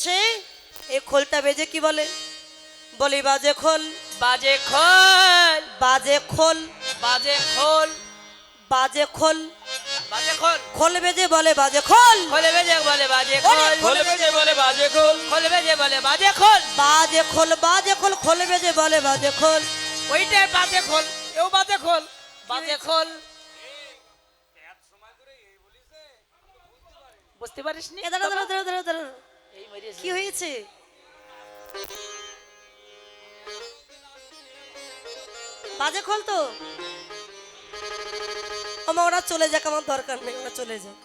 বলছে এই খোলটা বেজে কি বলে? বলি বাজে খোল। বাজে খোল। বাজে খোল। বাজে খোল। বাজে খোল। বাজে খোল। খোল বেজে বলে বাজে খোল। খোলে বেজে বলে বাজে খোল। খোল বেজে বলে বাজে খোল। খোলে বেজে বলে বাজে খোল। বাজে খোল বাজে খোল খোল বেজে বলে বাজে খোল। ওইটাই বাজে খোল। এও বাজে খোল। বাজে খোল। বুঝতে পারিস নি এ দাঁড়া দাঁড়া দাঁড়া দাঁড়া কি হয়েছে? বাজে খোল তো। আমা ওরা চলে যাক, আমার দরকার নেই, ওরা চলে যাক।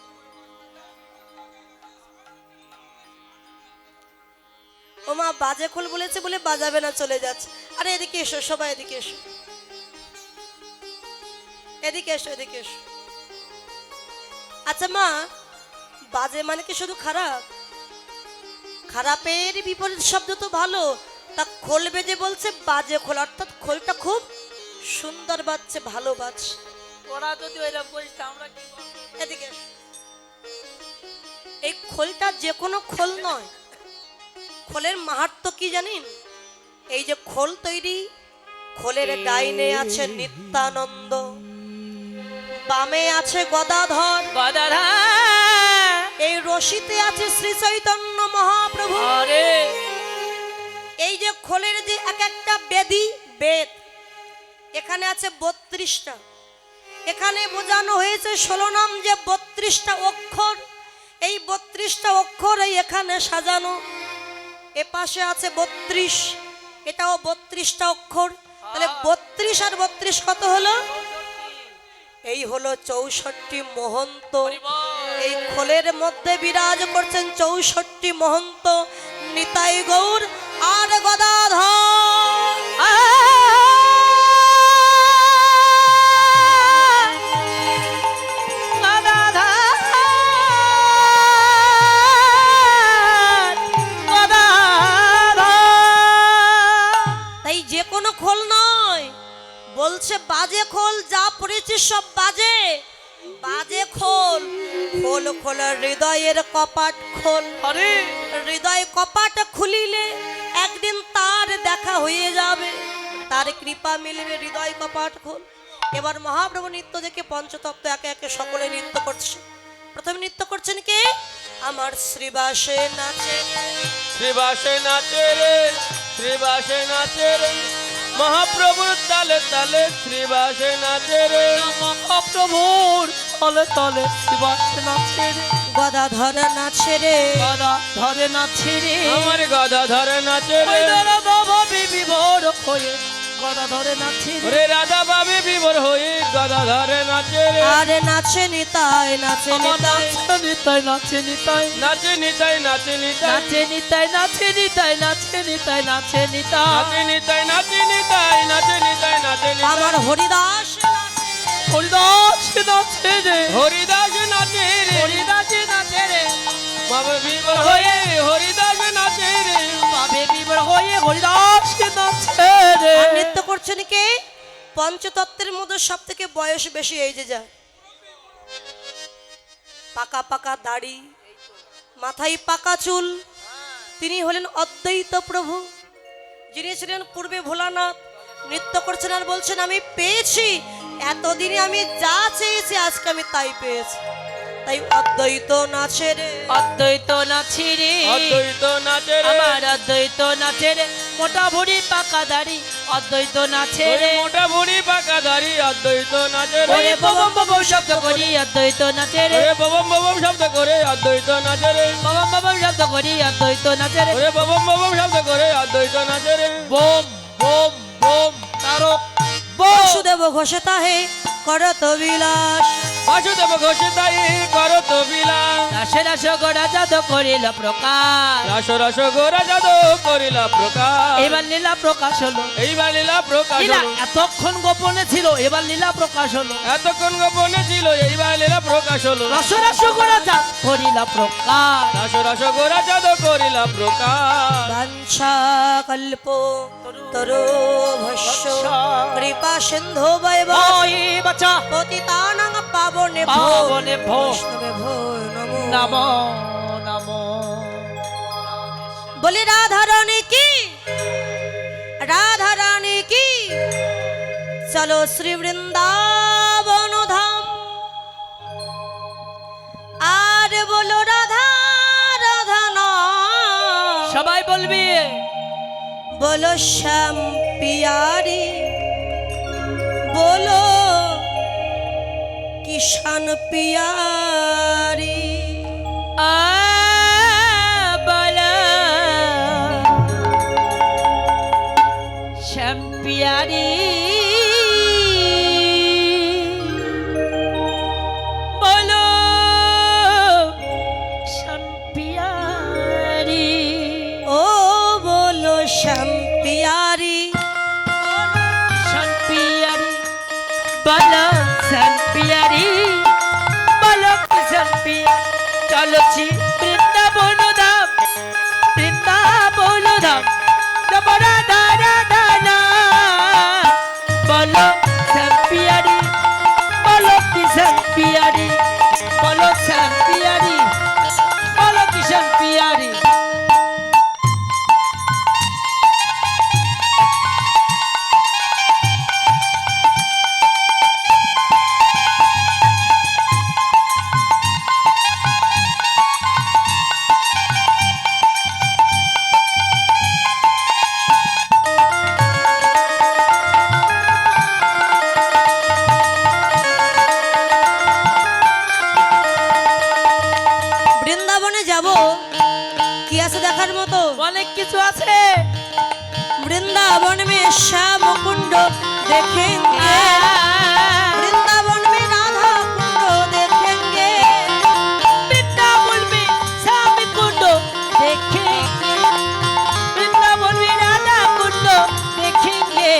ওমা, বাজে খোল বলেছে বলে বাজাবে না, চলে যাচ্ছে। আরে, এদিকে এসো, সবাই এদিকে এসো। এদিকে এসো এদিকে এসো। আচ্ছা মা, বাজে মানে কি শুধু খারাপ? খারাপের বিপরীত শব্দ তো ভালো। তা খোল বেজে বলছে বাজে খোল অর্থাৎ খোলটা খুব সুন্দর বাজছে ভালো বাজছে। ওরা যদি করিস তা আমরা কি? এদিকে এই খোলটা যে কোনো খোল নয়। খোলের মাহাত্ম কি জানিন? এই যে খোল তৈরি খোলের ডাইনে আছে নিত্যানন্দ। বামে আছে গদাধর। গদাধর। এই রশিতে আছে শ্রী চৈতন্য। মহাপ্রভু। এই যে খোলের যে এক একটা বেদি বেদ এখানে আছে বত্রিশটা। এখানে বোঝানো হয়েছে ষোলো নাম যে বত্রিশটা অক্ষর। এই বত্রিশটা অক্ষর এই এখানে সাজানো। এ পাশে আছে বত্রিশ। এটাও বত্রিশটা অক্ষর। তাহলে বত্রিশ আর বত্রিশ কত হলো? এই হলো চৌষট্টি মহন্ত। এই খোলের মধ্যে বিরাজ করছেন চৌষট্টি মহন্ত নিতাই গৌর আর গদাধর। হৃদয়ের কপাট খোল। আরে। হৃদয় কপাট খুলিলে একদিন তার দেখা হয়ে যাবে। তার কৃপা মিলবে হৃদয় কপাট খোল। এবার মহাপ্রভু নৃত্য দেখে পঞ্চতত্ত্ব একে একে সকলে নৃত্য করছে। প্রথমে নৃত্য করছেন কে? আমার শ্রীবাসে নাচে। শ্রীবাসে নাচে রে শ্রীবাসে নাচে রে। মহাপ্রভুর তালে তালে শ্রীবাসে নাচে রে। মহাপ্রভুর তলে তলে শিবাস নাচে রে গদাধর নাচে রে গদা ধরে নাচে রে আমার গদা ধরে নাচে রে দাদা বাবা বিবি বড় হয়ে গদা ধরে নাচে রে রাধা বাবে বিবর হয়ে গদা ধরে নাচে রে আরে নাচে নিতাই নাচে আমার নিতাই নাচে নিতাই নাচে নিতাই নাচে নিতাই নাচে নিতাই নাচে নিতাই নাচে নিতাই নাচে নিতাই নাচে নিতাই নাচে নিতাই নাচে নিতাই আমার হরিদাস হরিদাস নাচে হরিদাস নাচে রে। হরিদাস নাচে রে। বাবা বিবর হয়ে হরিদাস নাচে রে। বাবে বিবর হয়ে হরিদাস নাচে রে। নৃত্য করছেন কে পঞ্চতত্ত্বের মধ্যে সব থেকে বয়স বেশি এই যে যা। পাকা পাকা দাড়ি মাথায় পাকা চুল। তিনি হলেন অদ্বৈত প্রভু। যিনি ছিলেন পূর্বে ভোলানাথ। নৃত্য করছেন আর বলছেন আমি পেয়েছি এতদিনে আমি যা চেয়েছি আজকে আমি তাই পেয়েছি তাই অদ্বৈত নাচে রে অদ্বৈত নাচে রে অদ্বৈত নাচে রে আমার অদ্বৈত নাচে রে মোটা ভুড়ি পাকা দাড়ি অদ্বৈত নাচে রে মোটা বুড়ি পাকা দাড়ি অদ্বৈত নাচে রে ওরে ববম ববম শব্দ করি অদ্বৈত নাচে রে ওরে ববম ববম শব্দ করে অদ্বৈত নাচে রে ববম ববম শব্দ করি অদ্বৈত নাচে রে ওরে ববম ববম শব্দ করে অদ্বৈত নাচে রে বোম বোম বোম তারক বাসুদেব ঘোষে তাহে করত বিলাস। বাসুদেব ঘোষ তাই করত বিলাস। রাসে রাস গোড়া যাদ করিল প্রকাশ। রাস রাস গোড়া যাদ করিল প্রকাশ। এবার লীলা প্রকাশ হলো। এইবার লীলা প্রকাশ হলো। এতক্ষণ গোপনে ছিল এবার লীলা প্রকাশ হলো। এতক্ষণ গোপনে ছিল এইবার প্রকাশ হলো রস রস গোড়া করিলা প্রকাশ। রস রস গোড়া চাঁদ করিলা প্রকাশ। বাঞ্ছা কল্প ভস্য। কৃপা সিন্ধু বৈব বাচা পাবনে পাবনে বলি রাধা রানী কি রাধা রানী কি? চলো শ্রী বৃন্দা বলো রাধা রাধা সবাই বলবি? বলো শ্যাম পিয়ারি। বলো কিষান পিয়ারি। আ শ্যাম পিয়ারী। শ্যামকুণ্ড দেখেঙ্গে। বৃন্দাবন মে রাধা কুণ্ড দেখেঙ্গে। বৃন্দাবন মে শ্যামকুণ্ড দেখেঙ্গে। বৃন্দাবন মে রাধা কুণ্ড দেখেঙ্গে।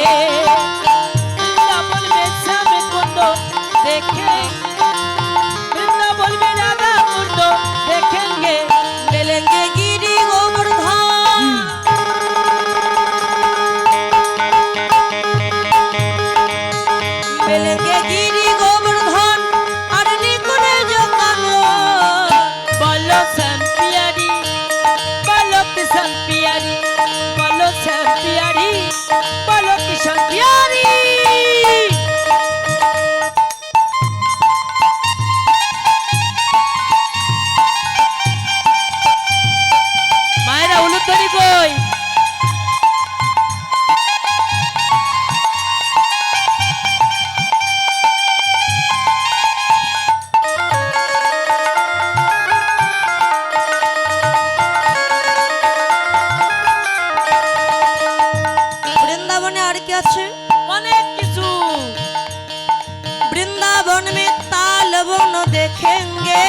বৃন্দাবন মে শ্যামকুণ্ড দেখেঙ্গে। হইবই বৃন্দাবনে আর কি আছে? কিছু। বৃন্দাবন মে তাল বন দেখেঙ্গে।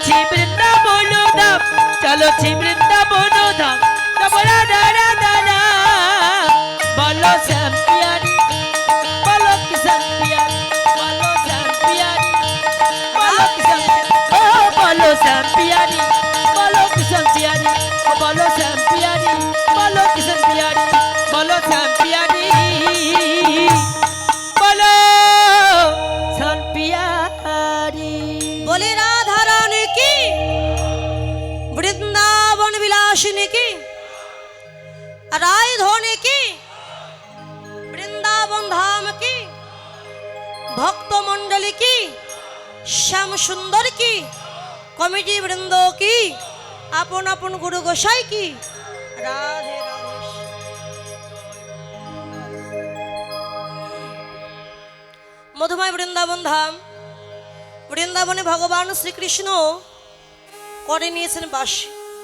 ছি বৃন্দাবন ধাম চলো ছি বৃন্দাবন ধাম বলো ভক্ত মন্ডলী কি? শ্যাম সুন্দর কি? কমিটি বৃন্দ কি? আপন আপন গুরু গোসাই কি? রাধে মধুময় বৃন্দাবন ধাম বৃন্দাবনে ভগবান শ্রীকৃষ্ণ করে নিয়েছেন বাসী